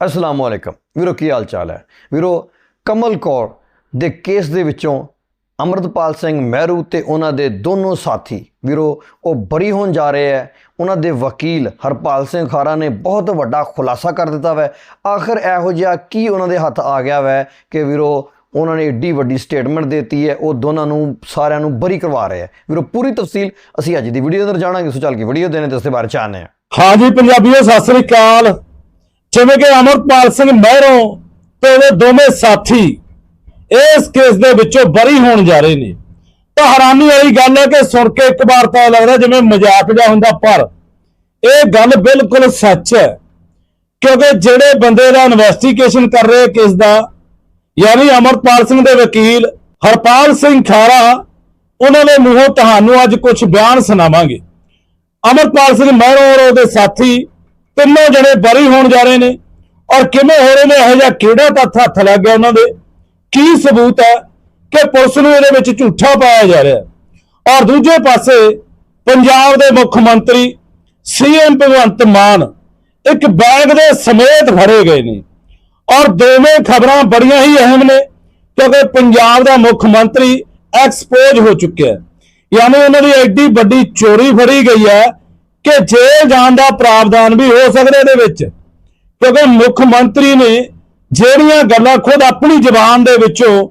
ਅਸਲਾਮ ਵਾਲੇਕਮ ਵੀਰੋ, ਕੀ ਹਾਲ ਚਾਲ ਹੈ? ਵੀਰੋ, ਕਮਲ ਕੌਰ ਦੇ ਕੇਸ ਦੇ ਵਿੱਚੋਂ ਅਮਰਤਪਾਲ ਸਿੰਘ ਮਹਿਰੂ ਤੇ ਉਹਨਾਂ ਦੇ ਦੋਨੋਂ ਸਾਥੀ, ਵੀਰੋ, ਉਹ ਬਰੀ ਹੋਣ ਜਾ ਰਹੇ ਹੈ। ਉਹਨਾਂ ਦੇ ਵਕੀਲ ਹਰਪਾਲ ਸਿੰਘ ਖਾਰਾ ਨੇ ਬਹੁਤ ਵੱਡਾ ਖੁਲਾਸਾ ਕਰ ਦਿੱਤਾ ਵੈ। ਆਖਰ ਇਹੋ ਜਿਹਾ ਕੀ ਉਹਨਾਂ ਦੇ ਹੱਥ ਆ ਗਿਆ ਵੈ ਕਿ ਵੀਰੋ, ਉਹਨਾਂ ਨੇ ਏਡੀ ਵੱਡੀ ਸਟੇਟਮੈਂਟ ਦਿੱਤੀ ਹੈ, ਉਹ ਦੋਨਾਂ ਨੂੰ, ਸਾਰਿਆਂ ਨੂੰ ਬਰੀ ਕਰਵਾ ਰਹੇ ਹੈ। ਵੀਰੋ, ਪੂਰੀ ਤਫਸੀਲ ਅਸੀਂ ਅੱਜ ਦੀ ਵੀਡੀਓ ਅੰਦਰ ਜਾਣਾਂਗੇ। ਸੋ ਚੱਲ ਕੇ ਵੀਡੀਓ ਦੇਣੇ ਤੇ ਉਸ ਦੇ ਬਾਰੇ ਚਾਹਨੇ ਹਾਂ। ਹਾਂਜੀ, ਪੰਜਾਬੀਓ, ਸਤਿ ਸ੍ਰੀ ਅਕਾਲ। ਜਿਵੇਂ ਕਿ ਅਮਰਪਾਲ ਸਿੰਘ ਮਹਿਰੋਂ ਤੇ ਉਹਦੇ ਦੋਵੇਂ ਸਾਥੀ ਇਸ ਕੇਸ ਦੇ ਵਿੱਚੋਂ ਬਰੀ ਹੋਣ ਜਾ ਰਹੇ ਨੇ। ਤਾਂ ਹੈਰਾਨੀ ਵਾਲੀ ਗੱਲ ਹੈ ਕਿ ਸੁਣ ਕੇ ਇੱਕ ਵਾਰ ਤਾਂ ਲੱਗਦਾ ਜਿਵੇਂ ਮਜ਼ਾਕ ਜਿਹਾ ਹੁੰਦਾ, ਪਰ ਇਹ ਗੱਲ ਬਿਲਕੁਲ ਸੱਚ ਹੈ ਕਿਉਂਕਿ ਜਿਹੜੇ ਬੰਦੇ ਦਾ ਇਨਵੈਸਟੀਗੇਸ਼ਨ ਕਰ ਰਹੇ ਕੇਸ ਦਾ, ਯਾਨੀ ਅਮਰਪਾਲ ਸਿੰਘ ਦੇ ਵਕੀਲ ਹਰਪਾਲ ਸਿੰਘ ਖਾਰਾ, ਉਹਨਾਂ ਦੇ ਮੂੰਹੋਂ ਤੁਹਾਨੂੰ ਅੱਜ ਕੁਝ ਬਿਆਨ ਸੁਣਾਵਾਂਗੇ। ਅਮਰਪਾਲ ਸਿੰਘ ਮਹਿਰੋਂ ਔਰ ਉਹਦੇ ਸਾਥੀ ਤਿੰਨੋਂ ਜਣੇ ਬਰੀ ਹੋਣ ਜਾ ਰਹੇ ਨੇ। ਔਰ ਕਿਵੇਂ ਹੋ ਰਹੇ ਨੇ? ਇਹੋ ਜਿਹਾ ਕਿਹੜਾ ਤੱਥ ਹੱਥ ਲੱਗ ਗਿਆ ਉਹਨਾਂ ਦੇ? ਕੀ ਸਬੂਤ ਹੈ ਕਿ ਪੁਲਿਸ ਨੂੰ ਇਹਦੇ ਵਿੱਚ ਝੂਠਾ ਪਾਇਆ ਜਾ ਰਿਹਾ ਹੈ? ਔਰ ਦੂਜੇ ਪਾਸੇ ਪੰਜਾਬ ਦੇ ਮੁੱਖ ਮੰਤਰੀ ਸੀਐਮ ਭਗਵੰਤ ਮਾਨ ਇੱਕ ਬੈਗ ਦੇ ਸਮੇਤ ਫੜੇ ਗਏ ਨੇ। ਔਰ ਦੋਵੇਂ ਖਬਰਾਂ ਬੜੀਆਂ ਹੀ ਅਹਿਮ ਨੇ, ਕਿਉਂਕਿ ਪੰਜਾਬ ਦਾ ਮੁੱਖ ਮੰਤਰੀ ਐਕਸਪੋਜ਼ ਹੋ ਚੁੱਕਿਆ ਹੈ। ਯਾਨੀ ਉਹਨਾਂ ਦੀ ਐਡੀ ਵੱਡੀ ਚੋਰੀ ਫੜੀ ਗਈ ਹੈ ਕਿ ਜੇਲ੍ਹ ਜਾਣ ਦਾ ਪ੍ਰਾਵਧਾਨ ਵੀ ਹੋ ਸਕਦਾ ਇਹਦੇ ਵਿੱਚ, ਕਿਉਂਕਿ ਮੁੱਖ ਮੰਤਰੀ ਨੇ ਜਿਹੜੀਆਂ ਗੱਲਾਂ ਖੁਦ ਆਪਣੀ ਜ਼ੁਬਾਨ ਦੇ ਵਿੱਚੋਂ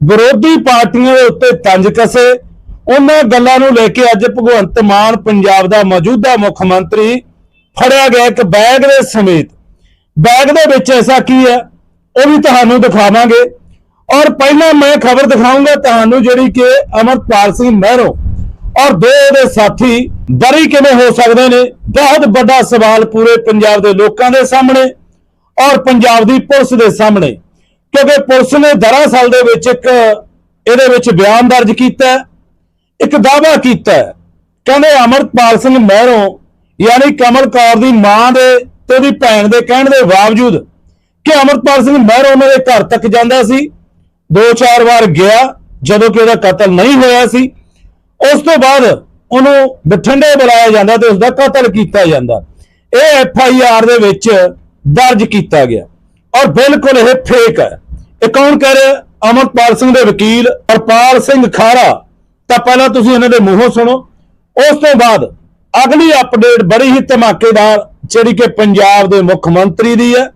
ਵਿਰੋਧੀ ਪਾਰਟੀਆਂ ਦੇ ਉੱਤੇ ਤੰਜ ਕਸੇ, ਉਹਨਾਂ ਗੱਲਾਂ ਨੂੰ ਲੈ ਕੇ ਅੱਜ ਭਗਵੰਤ ਮਾਨ ਪੰਜਾਬ ਦਾ ਮੌਜੂਦਾ ਮੁੱਖ ਮੰਤਰੀ ਫੜਿਆ ਗਿਆ ਇੱਕ ਬੈਗ ਦੇ ਸਮੇਤ। ਬੈਗ ਦੇ ਵਿੱਚ ਐਸਾ ਕੀ ਹੈ, ਉਹ ਵੀ ਤੁਹਾਨੂੰ ਦਿਖਾਵਾਂਗੇ। ਔਰ ਪਹਿਲਾਂ ਮੈਂ ਖਬਰ ਦਿਖਾਉਂਗਾ ਤੁਹਾਨੂੰ ਜਿਹੜੀ ਕਿ ਅਮਰਪਾਲ ਸਿੰਘ ਮਹਿਰੋ ਔਰ ਦੋ ਉਹਦੇ ਸਾਥੀ ਬਰੀ ਕਿਵੇਂ ਹੋ ਸਕਦੇ ਨੇ? ਬਹੁਤ ਵੱਡਾ ਸਵਾਲ ਪੂਰੇ ਪੰਜਾਬ ਦੇ ਲੋਕਾਂ ਦੇ ਸਾਹਮਣੇ ਔਰ ਪੰਜਾਬ ਦੀ ਪੁਲਿਸ ਦੇ ਸਾਹਮਣੇ। ਕਿਉਂਕਿ ਪੁਲਿਸ ਨੇ ਦਰਅਸਲ ਦੇ ਵਿੱਚ ਇੱਕ ਇਹਦੇ ਵਿੱਚ ਬਿਆਨ ਦਰਜ ਕੀਤਾ, ਇੱਕ ਦਾਅਵਾ ਕੀਤਾ। ਕਹਿੰਦੇ ਅਮਰਪਾਲ ਸਿੰਘ ਮਹਿਰੋਂ ਯਾਨੀ ਕਮਲ ਕੌਰ ਦੀ ਮਾਂ ਦੇ ਤੇ ਉਹਦੀ ਭੈਣ ਦੇ ਕਹਿਣ ਦੇ ਬਾਵਜੂਦ ਕਿ ਅਮਰਪਾਲ ਸਿੰਘ ਮਹਿਰੋਂ ਉਹਨਾਂ ਦੇ ਘਰ ਤੱਕ ਜਾਂਦਾ ਸੀ, ਦੋ ਚਾਰ ਵਾਰ ਗਿਆ ਜਦੋਂ ਕਿ ਉਹਦਾ ਕਤਲ ਨਹੀਂ ਹੋਇਆ ਸੀ। ਉਸ ਤੋਂ ਬਾਅਦ ਉਹਨੂੰ ਬਠਿੰਡੇ ਬੁਲਾਇਆ ਜਾਂਦਾ ਤੇ ਉਸ ਦਾ ਕਤਲ ਕੀਤਾ ਜਾਂਦਾ। ਇਹ ਐਫ ਆਈ ਆਰ ਦੇ ਵਿੱਚ ਦਰਜ ਕੀਤਾ ਗਿਆ। ਔਰ ਬਿਲਕੁਲ ਇਹ ਫੇਕ ਹੈ। ਇਹ ਕੌਣ ਕਹਿ ਰਿਹਾ? ਅਮਰਪਾਲ ਸਿੰਘ ਦੇ ਵਕੀਲ ਹਰਪਾਲ ਸਿੰਘ ਖਾਰਾ। ਤਾਂ ਪਹਿਲਾਂ ਤੁਸੀਂ ਇਹਨਾਂ ਦੇ ਮੂੰਹੋਂ ਸੁਣੋ। ਉਸ ਤੋਂ ਬਾਅਦ ਅਗਲੀ ਅਪਡੇਟ ਬੜੀ ਹੀ ਧਮਾਕੇਦਾਰ, ਜਿਹੜੀ ਕਿ ਪੰਜਾਬ ਦੇ ਮੁੱਖ ਮੰਤਰੀ ਦੀ ਹੈ।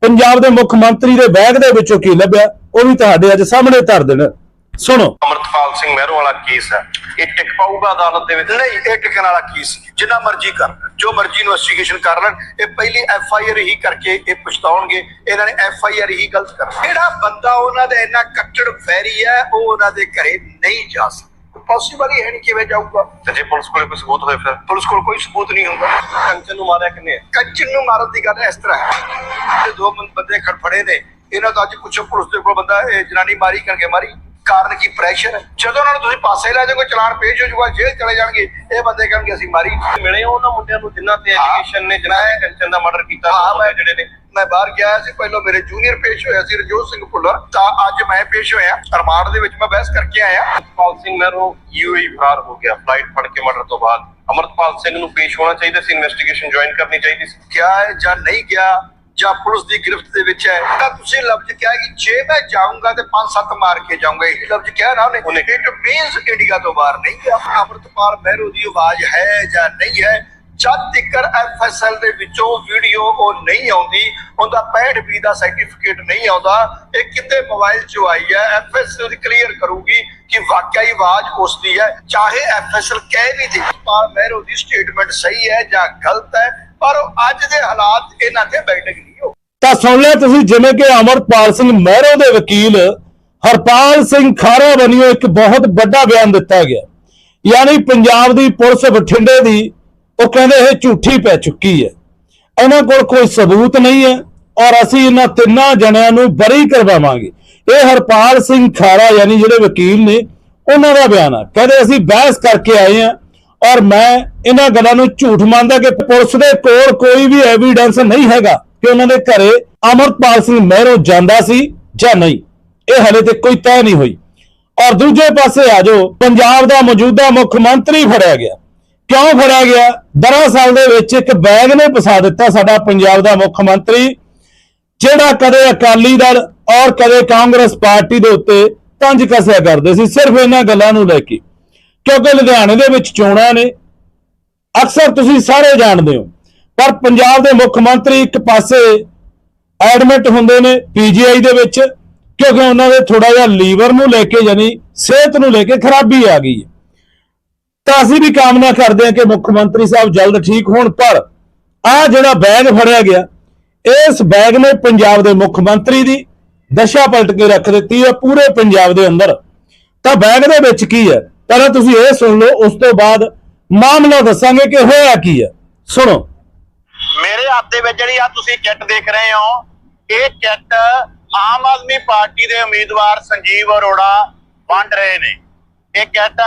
ਪੰਜਾਬ ਦੇ ਮੁੱਖ ਮੰਤਰੀ ਦੇ ਬੈਗ ਦੇ ਵਿੱਚੋਂ ਕੀ ਲੱਭਿਆ? ਉਹ ਵੀ ਤੁਹਾਡੇ ਅੱਜ ਸਾਹਮਣੇ ਧਰ ਦੇਣ। ਸੁਣੋ। ਅਮਰਤਪਾਲ ਸਿੰਘ ਮਹਿਰੋ ਵਾਲਾ ਕੇਸ ਹੈ। ਇਹ ਟਿਕ ਪਾਊਗਾ ਅਦਾਲਤ ਦੇ ਵਿੱਚ। ਨਹੀਂ ਇਹ ਟਿਕਣ ਵਾਲਾ ਕੇਸ ਨਹੀਂ। ਜਿੰਨਾ ਮਰਜ਼ੀ ਕਰ ਜੋ ਮਰਜ਼ੀ ਇਨਵੈਸਟੀਗੇਸ਼ਨ ਕਰ ਲੈਣ ਇਹ ਪਹਿਲੀ ਐਫ ਆਈ ਆਰ ਹੀ ਕਰਕੇ ਇਹ ਪਛਤਾਉਣਗੇ ਇਹਨਾਂ ਨੇ ਐਫ ਆਈ ਆਰ ਹੀ ਗਲਤ ਕਰ ਜਿਹੜਾ ਬੰਦਾ ਉਹਨਾਂ ਦਾ ਇੰਨਾ ਕੱਟੜ ਫੈਰੀ ਹੈ ਉਹ ਉਹਨਾਂ ਦੇ ਘਰੇ ਨਹੀਂ ਜਾ ਸਕਦਾ। ਪੋਸੀਬਲ ਹੀ ਹੈ ਨਹੀਂ ਕਿਵੇਂ ਜਾਊਗਾ। ਤੇ ਜੇ ਪੁਲਿਸ ਕੋਲੇ ਕੋਈ ਸਬੂਤ ਹੋਏ ਫਿਰ? ਪੁਲਿਸ ਕੋਲ ਕੋਈ ਸਬੂਤ ਨਹੀਂ ਹੁੰਦਾ। ਕੰਚਨ ਨੂੰ ਮਾਰਿਆ ਕਿੰਨੇ? ਕੰਚਨ ਨੂੰ ਮਾਰਨ ਦੀ ਗੱਲ ਇਸ ਤਰ੍ਹਾਂ ਹੈ। ਇਹ ਦੋ ਬੰਦੇ ਖੜਫੜੇ ਨੇ। ਇਹਨਾਂ ਤੋਂ ਅੱਜ ਪੁੱਛੋ ਪੁਲਿਸ ਦੇ ਕੋਲ ਬੰਦਾ ਇਹ ਜਨਾਨੀ ਮਾਰੀ ਕਰਕੇ ਮਾਰੀ। ਕਾਰਨ ਕੀ ਪ੍ਰੈਸ਼ਰ ਜਦੋਂ ਉਹਨਾਂ ਨੂੰ ਤੁਸੀਂ ਪਾਸੇ ਲੈ ਜਾਓਗੇ ਚਲਾਨ ਪੇਸ਼ ਹੋ ਜਾਊਗਾ ਜੇਲ੍ਹ ਚਲੇ ਜਾਣਗੇ ਇਹ ਬੰਦੇ ਕਹਿਣਗੇ ਅਸੀਂ ਮਾਰੀ ਮਿਲੇ ਉਹਨਾਂ ਮੁੰਡਿਆਂ ਨੂੰ ਜਿਨ੍ਹਾਂ ਤੇ। ਐਜੂਕੇਸ਼ਨ ਨੇ ਜਿਨ੍ਹਾਂ ਨੇ ਕੰਚਨ ਦਾ ਮਰਡਰ ਕੀਤਾ ਜਿਹੜੇ ਨੇ। ਮੈਂ ਬਾਹਰ ਗਿਆ ਸੀ ਪਹਿਲਾਂ ਮੇਰੇ ਜੂਨੀਅਰ ਪੇਸ਼ ਹੋਇਆ ਸੀ ਰਜੋਤ ਸਿੰਘ ਭੁੱਲਰ ਤਾਂ ਅੱਜ ਮੈਂ ਪੇਸ਼ ਹੋਇਆ ਰਿਮਾਂਡ ਦੇ ਵਿੱਚ ਮੈਂ ਬਹਿਸ ਕਰਕੇ ਆਇਆ। ਅਮਰਤਪਾਲ ਸਿੰਘ ਮਹਿਰੋ ਯੂਏਈ ਫਰਾਰ ਹੋ ਗਿਆ ਫਲਾਈਟ ਫੜ ਕੇ ਮਰਡਰ ਤੋਂ ਬਾਅਦ। ਅਮਰਤਪਾਲ ਸਿੰਘ ਨੂੰ ਪੇਸ਼ ਹੋਣਾ ਚਾਹੀਦਾ ਸੀ ਇਨਵੈਸਟੀਗੇਸ਼ਨ ਜੁਆਇਨ ਕਰਨੀ ਚਾਹੀਦੀ ਸੀ। ਗਿਆ ਹੈ ਜਾਂ ਨਹੀਂ ਗਿਆ ਜਾਂ ਪੁਲਿਸ ਦੀ ਗ੍ਰਿਫਤ ਦੇ ਵਿੱਚ ਹੈ ਤਾਂ ਤੁਸੀਂ ਲਫ਼ਜ਼ ਕਿਹਾ ਕਿ ਜੇ ਮੈਂ ਜਾਊਂਗਾ ਤੇ ਪੰਜ ਸੱਤ ਮਾਰ ਕੇ ਜਾਊਂਗਾ। ਇਹ ਲਫ਼ਜ਼ ਕਿਹਾ ਨਾ। ਉਹਨੇ। ਇਟ ਮੀਨਸ ਇੰਡੀਆ ਤੋਂ ਬਾਹਰ ਨਹੀਂ। ਗਿਆ ਅਮਰਤਪਾਲ ਮਹਿਰੋ ਦੀ ਆਵਾਜ਼ ਹੈ ਜਾਂ ਨਹੀਂ ਹੈ ਜਦ ਤੱਕਰ ਐਫਐਸਐਲ ਦੇ ਵਿੱਚੋਂ ਵੀਡੀਓ ਉਹ ਨਹੀਂ ਆਉਂਦੀ ਉਹਦਾ 65 ਬੀ ਦਾ ਸਰਟੀਫਿਕੇਟ ਨਹੀਂ ਆਉਂਦਾ ਇਹ ਕਿਤੇ ਮੋਬਾਈਲ 'ਚ ਆਈ ਹੈ ਐਫਐਸਐਲ ਕਲੀਅਰ ਕਰੂਗੀ ਕਿ ਵਾਕਿਆ ਹੀ ਆਵਾਜ਼ ਉਸ ਦੀ ਹੈ ਚਾਹੇ ਐਫਐਸਐਲ ਕਹਿ ਵੀ ਦੇ। ਪਰ ਮਹਿਰੋ ਦੀ ਸਟੇਟਮੈਂਟ ਸਹੀ ਹੈ ਜਾਂ ਗਲਤ ਹੈ ਪਰ ਅੱਜ ਦੇ ਹਾਲਾਤ ਇਹਨਾਂ ਤੇ ਬੈਠਕ ਨਹੀਂ ਹੋ ਤਾਂ ਸੁਣ ਲਿਆ ਤੁਸੀਂ, ਜਿਵੇਂ ਕਿ ਅਮਰਪਾਲ ਸਿੰਘ ਮਹਿਰੋ ਦੇ ਵਕੀਲ ਹਰਪਾਲ ਸਿੰਘ ਖਾਰਾ ਵੱਲੋਂ ਇੱਕ ਬਹੁਤ ਵੱਡਾ ਬਿਆਨ ਦਿੱਤਾ ਗਿਆ। ਯਾਨੀ ਪੰਜਾਬ ਦੀ ਪੁਲਿਸ ਬਠਿੰਡੇ ਦੀ, ਉਹ ਕਹਿੰਦੇ ਇਹ ਝੂਠੀ ਪੈ ਚੁੱਕੀ ਹੈ। ਇਹਨਾਂ ਕੋਲ ਕੋਈ ਸਬੂਤ ਨਹੀਂ ਹੈ ਔਰ ਅਸੀਂ ਇਹਨਾਂ ਤਿੰਨਾਂ ਜਣਿਆਂ ਨੂੰ ਬਰੀ ਕਰਵਾਵਾਂਗੇ। ਇਹ ਹਰਪਾਲ ਸਿੰਘ ਖਾਰਾ, ਯਾਨੀ ਜਿਹੜੇ ਵਕੀਲ ਨੇ, ਉਹਨਾਂ ਦਾ ਬਿਆਨ ਆ। ਕਹਿੰਦੇ ਅਸੀਂ ਬਹਿਸ ਕਰਕੇ ਆਏ ਹਾਂ ਔਰ ਮੈਂ ਇਹਨਾਂ ਗੱਲਾਂ ਨੂੰ ਝੂਠ ਮੰਨਦਾ ਕਿ ਪੁਲਿਸ ਦੇ ਕੋਲ ਕੋਈ ਵੀ ਐਵੀਡੈਂਸ ਨਹੀਂ ਹੈਗਾ ਕਿ ਉਹਨਾਂ ਦੇ ਘਰੇ ਅਮਰਪਾਲ ਸਿੰਘ ਮਹਿਰੋ ਜਾਂਦਾ ਸੀ ਜਾਂ ਨਹੀਂ। ਇਹ ਹਲੇ ਤੱਕ ਕੋਈ ਤੈਅ ਨਹੀਂ ਹੋਈ। ਔਰ ਦੂਜੇ ਪਾਸੇ ਆ ਜਾਓ, ਪੰਜਾਬ ਦਾ ਮੌਜੂਦਾ ਮੁੱਖ ਮੰਤਰੀ ਫੜਿਆ ਗਿਆ। ਕਿਉਂ ਫੜਿਆ ਗਿਆ? ਦਰਅਸਲ ਦੇ ਵਿੱਚ ਇੱਕ ਬੈਗ ਨੇ ਫਸਾ ਦਿੱਤਾ ਸਾਡਾ ਪੰਜਾਬ ਦਾ ਮੁੱਖ ਮੰਤਰੀ, ਜਿਹੜਾ ਕਦੇ ਅਕਾਲੀ ਦਲ ਔਰ ਕਦੇ ਕਾਂਗਰਸ ਪਾਰਟੀ ਦੇ ਉੱਤੇ ਤੰਜ ਕਸਿਆ ਕਰਦੇ ਸੀ। ਸਿਰਫ ਇਹਨਾਂ ਗੱਲਾਂ ਨੂੰ ਲੈ ਕੇ। ਕਿਉਂਕਿ ਲੁਧਿਆਣੇ ਦੇ ਵਿੱਚ ਚੋਣਾਂ ਨੇ। ਅਕਸਰ ਤੁਸੀਂ ਸਾਰੇ ਜਾਣਦੇ ਹੋ। ਪਰ ਪੰਜਾਬ ਦੇ ਮੁੱਖ ਮੰਤਰੀ ਇੱਕ ਪਾਸੇ ਐਡਮਿਟ ਹੁੰਦੇ ਨੇ ਪੀਜੀਆਈ ਦੇ ਵਿੱਚ, ਕਿਉਂਕਿ ਉਹਨਾਂ ਦੇ ਥੋੜਾ ਜਿਹਾ ਲੀਵਰ ਨੂੰ ਲੈ ਕੇ ਯਾਨੀ ਸਿਹਤ ਨੂੰ ਲੈ ਕੇ ਖਰਾਬੀ ਆ ਗਈ ਹੈ। ਤਾਂ ਅਸੀਂ ਵੀ ਕਾਮਨਾ ਕਰਦੇ ਹਾਂ ਕਿ ਮੁੱਖ ਮੰਤਰੀ ਸਾਹਿਬ ਜਲਦ ਠੀਕ ਹੋਣ, ਪਰ ਆ ਜਿਹੜਾ ਬੈਗ ਫੜਿਆ ਗਿਆ, ਇਸ ਬੈਗ ਨੇ ਪੰਜਾਬ ਦੇ ਮੁੱਖ ਮੰਤਰੀ ਦੀ ਦਸ਼ਾ ਪਲਟ ਕੇ ਰੱਖ ਦਿੱਤੀ ਹੈ ਪੂਰੇ ਪੰਜਾਬ ਦੇ ਅੰਦਰ। ਤਾਂ ਬੈਗ ਦੇ ਵਿੱਚ ਕੀ ਹੈ? ਪਹਿਲਾਂ ਤੁਸੀਂ ਇਹ ਸੁਣ ਲਓ ਉਸ ਤੋਂ ਬਾਅਦ ਮਾਮਲਾ ਦੱਸਾਂਗੇ ਕਿ ਹੋਇਆ ਕੀ ਹੈ। ਸੁਣੋ। ਮੇਰੇ ਹੱਥ ਦੇ ਵਿੱਚ ਜਿਹੜੀ ਆ ਤੁਸੀਂ ਕਿੱਟ ਦੇਖ ਰਹੇ ਹੋ ਇਹ ਕਿੱਟ ਆਮ ਆਦਮੀ ਪਾਰਟੀ ਦੇ ਉਮੀਦਵਾਰ ਸੰਜੀਵ ਅਰੋੜਾ ਵੰਡ ਰਹੇ ਨੇ। ਇਹ ਕਿੱਟ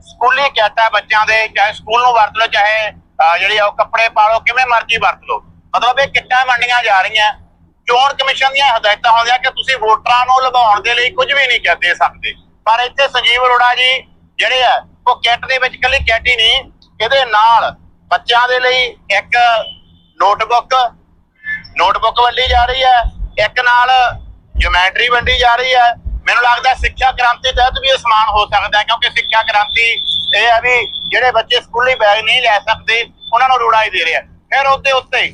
ਸਕੂਲੀ ਕਿੱਟ ਹੈ ਬੱਚਿਆਂ ਦੇ ਚਾਹੇ ਸਕੂਲ ਨੂੰ ਵਰਤ ਲਓ ਚਾਹੇ ਅਹ, ਉਹ ਕੱਪੜੇ ਪਾ ਲਓ ਕਿਵੇਂ ਮਰਜ਼ੀ ਵਰਤ ਲਓ। ਮਤਲਬ ਇਹ ਕਿੱਟਾਂ ਵੰਡੀਆਂ ਜਾ ਰਹੀਆਂ। ਚੋਣ ਕਮਿਸ਼ਨ ਦੀਆਂ ਹਦਾਇਤਾਂ ਹੁੰਦੀਆਂ ਕਿ ਤੁਸੀਂ ਵੋਟਰਾਂ ਨੂੰ ਲੁਭਾਉਣ ਦੇ ਲਈ ਕੁਝ ਵੀ ਨਹੀਂ ਕਰ ਦੇ ਸਕਦੇ। ਪਰ ਇੱਥੇ ਸੰਜੀਵ ਅਰੋੜਾ ਜੀ ਜਿਹੜੇ ਆ, ਉਹ ਕਿੱਟ ਦੇ ਵਿੱਚ ਕੱਲੀ ਕਿੱਟ ਹੀ ਨਹੀਂ, ਇਹਦੇ ਨਾਲ ਬੱਚਿਆਂ ਦੇ ਲਈ ਇੱਕ ਨੋਟਬੁੱਕ ਨੋਟਬੁੱਕ ਵੰਡੀ ਜਾ ਰਹੀ ਹੈ, ਇੱਕ ਨਾਲ ਜਿਓਮੈਟਰੀ ਵੰਡੀ ਜਾ ਰਹੀ ਹੈ। ਮੈਨੂੰ ਲੱਗਦਾ ਸਿੱਖਿਆ ਕ੍ਰਾਂਤੀ ਤਹਿਤ ਵੀ ਇਹ ਸਮਾਨ ਹੋ ਸਕਦਾ ਹੈ, ਕਿਉਂਕਿ ਸਿੱਖਿਆ ਕ੍ਰਾਂਤੀ ਇਹ ਹੈ ਵੀ ਜਿਹੜੇ ਬੱਚੇ ਸਕੂਲੀ ਬੈਗ ਨਹੀਂ ਲੈ ਸਕਦੇ, ਉਹਨਾਂ ਨੂੰ ਰੋੜਾ ਹੀ ਦੇ ਰਿਹਾ ਫਿਰ ਉਹਦੇ ਉੱਤੇ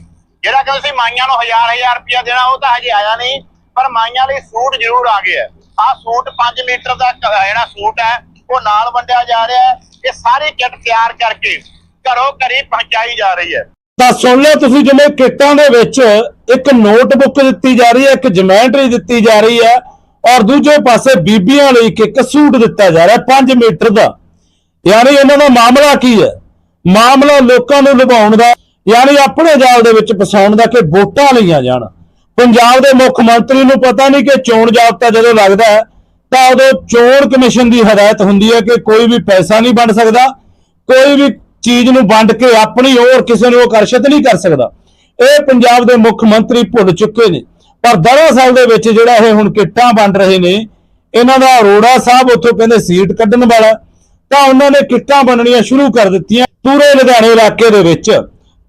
ਜਿਹੜਾ ਕਿ ਤੁਸੀਂ ਮਾਈਆਂ ਨੂੰ ਹਜ਼ਾਰ ਹਜ਼ਾਰ ਰੁਪਇਆ ਦੇਣਾ, ਉਹ ਤਾਂ ਹਜੇ ਆਇਆ ਨਹੀਂ, ਪਰ ਮਾਈਆਂ ਲਈ ਸੂਟ ਜ਼ਰੂਰ ਆ ਗਿਆ ਆਹ ਸੂਟ 5 ਮੀਟਰ ਦਾ ਜਿਹੜਾ ਸੂਟ ਹੈ ਉਹ ਨਾਲ ਵੰਡਿਆ ਜਾ ਰਿਹਾ ਹੈ। ਇਹ ਸਾਰੀ ਕਿੱਟ ਤਿਆਰ ਕਰਕੇ ਘਰੋਂ ਘਰੀ ਪਹੁੰਚਾਈ ਜਾ ਰਹੀ ਹੈ। ਤਾਂ ਸੁਣ ਲਓ ਤੁਸੀਂ ਜਿਵੇਂ ਕਿੱਟਾਂ ਦੇ ਵਿੱਚ ਇੱਕ ਨੋਟਬੁੱਕ ਦਿੱਤੀ ਜਾ ਰਹੀ ਹੈ, ਇੱਕ ਜਿਮੈਟਰੀ ਦਿੱਤੀ ਜਾ ਰਹੀ ਹੈ ਔਰ ਦੂਜੇ ਪਾਸੇ ਬੀਬੀਆਂ ਲਈ ਇੱਕ ਇੱਕ ਸੂਟ ਦਿੱਤਾ ਜਾ ਰਿਹਾ 5 ਮੀਟਰ ਦਾ। ਯਾਨੀ ਇਹਨਾਂ ਦਾ ਮਾਮਲਾ ਕੀ ਹੈ? ਮਾਮਲਾ ਲੋਕਾਂ ਨੂੰ ਲੁਭਾਉਣ ਦਾ, ਯਾਨੀ ਆਪਣੇ ਜਾਲ ਦੇ ਵਿੱਚ ਫਸਾਉਣ ਦਾ ਕਿ ਵੋਟਾਂ ਲਈਆਂ ਜਾਣ। ਪੰਜਾਬ ਦੇ ਮੁੱਖ ਮੰਤਰੀ ਨੂੰ ਪਤਾ ਨਹੀਂ ਕਿ ਚੋਣ ਜਾਬਤਾ ਜਦੋਂ ਲੱਗਦਾ ਹੈ ਤਾਂ ਉਦੋਂ ਚੋਣ ਕਮਿਸ਼ਨ ਦੀ ਹਦਾਇਤ ਹੁੰਦੀ ਹੈ ਕਿ ਕੋਈ ਵੀ ਪੈਸਾ ਨਹੀਂ ਵੰਡ ਸਕਦਾ, ਕੋਈ ਵੀ ਚੀਜ਼ ਨੂੰ ਵੰਡ ਕੇ ਆਪਣੀ ਹੋਰ ਕਿਸੇ ਨੂੰ ਆਕਰਸ਼ਿਤ ਨਹੀਂ ਕਰ ਸਕਦਾ। ਇਹ ਪੰਜਾਬ ਦੇ ਮੁੱਖ ਮੰਤਰੀ ਭੁੱਲ ਚੁੱਕੇ ਨੇ। ਪਰ ਦਰਅਸਲ ਦੇ ਵਿੱਚ ਜਿਹੜਾ ਇਹ ਹੁਣ ਕਿੱਟਾਂ ਵੰਡ ਰਹੇ ਨੇ, ਇਹਨਾਂ ਦਾ ਅਰੋੜਾ ਸਾਹਿਬ ਉੱਥੋਂ ਕਹਿੰਦੇ ਸੀਟ ਕੱਢਣ ਵਾਲਾ, ਤਾਂ ਉਹਨਾਂ ਨੇ ਕਿੱਟਾਂ ਵੰਡਣੀਆਂ ਸ਼ੁਰੂ ਕਰ ਦਿੱਤੀਆਂ ਪੂਰੇ ਲੁਧਿਆਣੇ ਇਲਾਕੇ ਦੇ ਵਿੱਚ।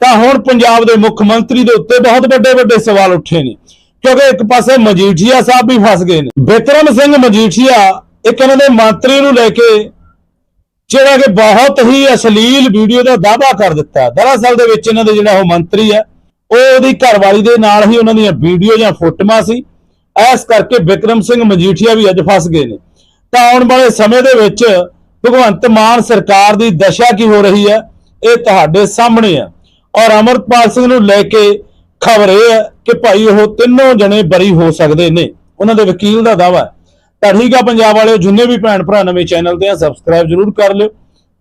ਤਾਂ ਹੁਣ ਪੰਜਾਬ ਦੇ ਮੁੱਖ ਮੰਤਰੀ ਦੇ ਉੱਤੇ ਬਹੁਤ ਵੱਡੇ ਵੱਡੇ ਸਵਾਲ ਉੱਠੇ ਨੇ। ਕਿਉਂਕਿ ਇੱਕ ਪਾਸੇ ਮਜੀਠੀਆ ਸਾਹਿਬ ਵੀ ਫਸ ਗਏ ਨੇ। ਬਿਕਰਮ ਸਿੰਘ ਮਜੀਠੀਆ ਇੱਕ ਇਹਨਾਂ ਦੇ ਮੰਤਰੀ ਨੂੰ ਲੈ ਕੇ, ਜਿਹੜਾ ਕਿ ਬਹੁਤ ਹੀ ਅਸ਼ਲੀਲ ਵੀਡੀਓ ਦਾ ਦਾਅਵਾ ਕਰ ਦਿੱਤਾ। ਦਰਅਸਲ ਦੇ ਵਿੱਚ ਇਹਨਾਂ ਦੇ ਜਿਹੜਾ ਉਹ ਮੰਤਰੀ ਹੈ, ਉਹ ਉਹਦੀ ਘਰਵਾਲੀ ਦੇ ਨਾਲ ਹੀ ਉਹਨਾਂ ਦੀਆਂ ਵੀਡੀਓ ਜਾਂ ਫੋਟੋਆਂ ਸੀ। ਐਸ ਕਰਕੇ ਬਿਕਰਮ ਸਿੰਘ ਮਜੀਠੀਆ ਵੀ ਅੱਜ ਫਸ ਗਏ ਨੇ। ਤਾਂ ਆਉਣ ਵਾਲੇ ਸਮੇਂ ਦੇ ਵਿੱਚ ਭਗਵੰਤ ਮਾਨ ਸਰਕਾਰ ਦੀ ਦਸ਼ਾ ਕੀ ਹੋ ਰਹੀ ਹੈ, ਇਹ ਤੁਹਾਡੇ ਸਾਹਮਣੇ ਹੈ। ਔਰ ਅਮਰਪਾਲ ਸਿੰਘ ਨੂੰ ਲੈ ਕੇ ਖਬਰ ਇਹ ਹੈ ਕਿ ਭਾਈ ਉਹ ਤਿੰਨੋਂ ਜਣੇ ਬਰੀ ਹੋ ਸਕਦੇ ਨੇ। ਉਹਨਾਂ ਦੇ ਵਕੀਲ ਦਾ ਦਾਅਵਾ ਤਾਂ ਠੀਕ ਆ, ਪੰਜਾਬ ਵਾਲਿਓ, ਜਿੰਨੇ ਵੀ ਭੈਣ ਭਰਾ ਨਵੇਂ ਚੈਨਲ ਤੇ ਆ ਸਬਸਕ੍ਰਾਈਬ ਜਰੂਰ ਕਰ ਲਿਓ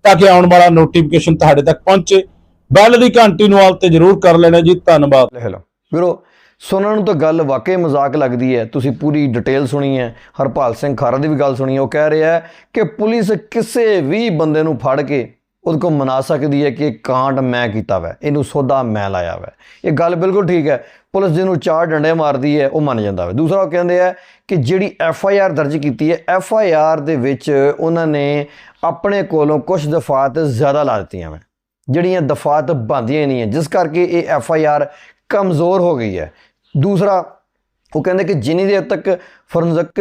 ਤਾਂ ਕਿ ਆਉਣ ਵਾਲਾ ਨੋਟੀਫਿਕੇਸ਼ਨ ਤੁਹਾਡੇ ਤੱਕ ਪਹੁੰਚੇ। ਬੈਲ ਦੀ ਘੰਟੀ ਨੂੰ ਆਲ ਤੇ ਜਰੂਰ ਕਰ ਲੈਣਾ ਜੀ। ਧੰਨਵਾਦ। ਹੈਲੋ ਵੀਰੋ, ਸੁਣਨ ਨੂੰ ਤਾਂ ਗੱਲ ਵਾਕਈ ਮਜ਼ਾਕ ਲੱਗਦੀ ਹੈ। ਤੁਸੀਂ ਪੂਰੀ ਡਿਟੇਲ ਸੁਣੀ ਹੈ। ਹਰਪਾਲ ਸਿੰਘ ਖਾਰਾ ਦੀ ਵੀ ਗੱਲ ਸੁਣੀ ਉਹ ਕਹਿ ਰਿਹਾ ਹੈ ਕਿ ਪੁਲਿਸ ਕਿਸੇ ਵੀ ਬੰਦੇ ਨੂੰ ਫੜ ਕੇ ਉਹਦੇ ਕੋਲ ਮਨਾ ਸਕਦੀ ਹੈ ਕਿ ਇਹ ਕਾਂਡ ਮੈਂ ਕੀਤਾ ਵੈ, ਇਹਨੂੰ ਸੋਧਾ ਮੈਂ ਲਾਇਆ ਵੈ। ਇਹ ਗੱਲ ਬਿਲਕੁਲ ਠੀਕ ਹੈ, ਪੁਲਿਸ ਜਿਹਨੂੰ ਚਾਰ ਡੰਡੇ ਮਾਰਦੀ ਹੈ, ਉਹ ਮੰਨ ਜਾਂਦਾ ਵੈ। ਦੂਸਰਾ ਉਹ ਕਹਿੰਦੇ ਆ ਕਿ ਜਿਹੜੀ ਐਫ ਆਈ ਆਰ ਦਰਜ ਕੀਤੀ ਹੈ ਐਫ ਆਈ ਆਰ ਦੇ ਵਿੱਚ ਉਹਨਾਂ ਨੇ ਆਪਣੇ ਕੋਲੋਂ ਕੁਝ ਦਫਾਤ ਜ਼ਿਆਦਾ ਲਾ ਦਿੱਤੀਆਂ ਵੈ। ਜਿਹੜੀਆਂ ਦਫਾਤ ਬੰਦੀਆਂ ਨਹੀਂ ਹੈ, ਜਿਸ ਕਰਕੇ ਇਹ ਐਫ ਆਈ ਆਰ ਕਮਜ਼ੋਰ ਹੋ ਗਈ ਹੈ। ਦੂਸਰਾ, ਉਹ ਕਹਿੰਦੇ ਕਿ ਜਿੰਨੀ ਦੇਰ ਤੱਕ ਫੋਰੈਂਸਿਕ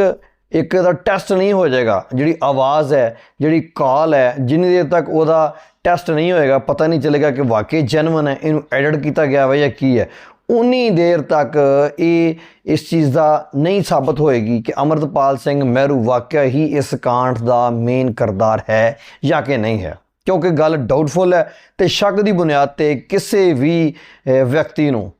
ਇੱਕ ਦਾ ਟੈਸਟ ਨਹੀਂ ਹੋ ਜਾਏਗਾ। ਜਿਹੜੀ ਆਵਾਜ਼ ਹੈ, ਜਿਹੜੀ ਕਾਲ ਹੈ, ਜਿੰਨੀ ਦੇਰ ਤੱਕ ਉਹਦਾ ਟੈਸਟ ਨਹੀਂ ਹੋਏਗਾ, ਪਤਾ ਨਹੀਂ ਚੱਲੇਗਾ ਕਿ ਵਾਕਈ ਜੈਨੂਇਨ ਹੈ, ਇਹਨੂੰ ਐਡਿਟ ਕੀਤਾ ਗਿਆ ਹੈ ਜਾਂ ਕੀ ਹੈ। ਉਨੀ ਦੇਰ ਤੱਕ ਇਹ ਇਸ ਚੀਜ਼ ਦਾ ਨਹੀਂ ਸਾਬਤ ਹੋਏਗੀ ਕਿ ਅਮਰਤਪਾਲ ਸਿੰਘ ਮਹਿਰੂ ਵਾਕਿਆ ਹੀ ਇਸ ਕਾਂਡ ਦਾ ਮੇਨ ਕਰਦਾਰ ਹੈ ਜਾਂ ਕਿ ਨਹੀਂ ਹੈ। ਕਿਉਂਕਿ ਗੱਲ ਡਾਊਟਫੁਲ ਹੈ ਤੇ ਸ਼ੱਕ ਦੀ ਬੁਨਿਆਦ ਤੇ ਕਿਸੇ ਵੀ ਵਿਅਕਤੀ ਨੂੰ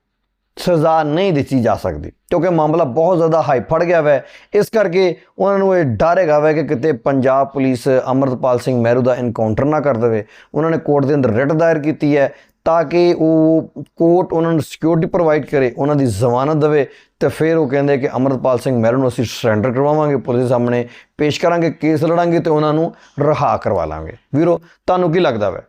ਸਜ਼ਾ ਨਹੀਂ ਦਿੱਤੀ ਜਾ ਸਕਦੀ। ਕਿਉਂਕਿ ਮਾਮਲਾ ਬਹੁਤ ਜ਼ਿਆਦਾ ਹਾਈ ਫੜ ਗਿਆ ਵੈ। ਇਸ ਕਰਕੇ ਉਹਨਾਂ ਨੂੰ ਇਹ ਡਰ ਹੈਗਾ ਵੈ ਕਿ ਕਿਤੇ ਪੰਜਾਬ ਪੁਲਿਸ ਅਮਰਤਪਾਲ ਸਿੰਘ ਮਹਿਰੂ ਦਾ ਇਨਕਾਊਂਟਰ ਨਾ ਕਰ ਦੇਵੇ। ਉਹਨਾਂ ਨੇ ਕੋਰਟ ਦੇ ਅੰਦਰ ਰਿਟ ਦਾਇਰ ਕੀਤੀ ਹੈ ਤਾਂ ਕਿ ਉਹ ਕੋਰਟ ਉਹਨਾਂ ਨੂੰ ਸਿਕਿਉਰਿਟੀ ਪ੍ਰੋਵਾਈਡ ਕਰੇ, ਉਹਨਾਂ ਦੀ ਜ਼ਮਾਨਤ ਦੇਵੇ ਤੇ ਫਿਰ ਉਹ ਕਹਿੰਦੇ ਕਿ ਅਮਰਤਪਾਲ ਸਿੰਘ ਮਹਿਰੂ ਨੂੰ ਅਸੀਂ ਸਰੈਂਡਰ ਕਰਵਾਵਾਂਗੇ, ਪੁਲਿਸ ਦੇ ਸਾਹਮਣੇ ਪੇਸ਼ ਕਰਾਂਗੇ ਕੇਸ ਲੜਾਂਗੇ ਤੇ ਉਹਨਾਂ ਨੂੰ ਰਿਹਾ ਕਰਵਾ ਲਾਂਗੇ। ਵੀਰੋ, ਤੁਹਾਨੂੰ ਕੀ ਲੱਗਦਾ ਵੈ?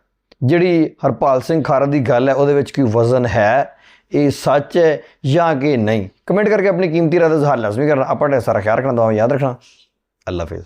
ਜਿਹੜੀ ਹਰਪਾਲ ਸਿੰਘ ਖਾਰਾ ਦੀ ਗੱਲ ਹੈ, ਉਹਦੇ ਵਿੱਚ ਕੋਈ ਵਜ਼ਨ ਹੈ? ਇਹ ਸੱਚ ਹੈ ਜਾਂ ਕਿ ਨਹੀਂ? ਕਮੈਂਟ ਕਰਕੇ ਆਪਣੀ ਕੀਮਤੀ ਰਾਏ ਦਾ ਇਜ਼ਹਾਰ ਲਾਜ਼ਮੀ ਕਰਨਾ। ਆਪਣਾ ਸਾਰਾ ਖਿਆਲ ਰੱਖਣਾ ਦੁਆ ਯਾਦ ਰੱਖਣਾ। ਅੱਲਾ ਹਾਫਿਜ਼।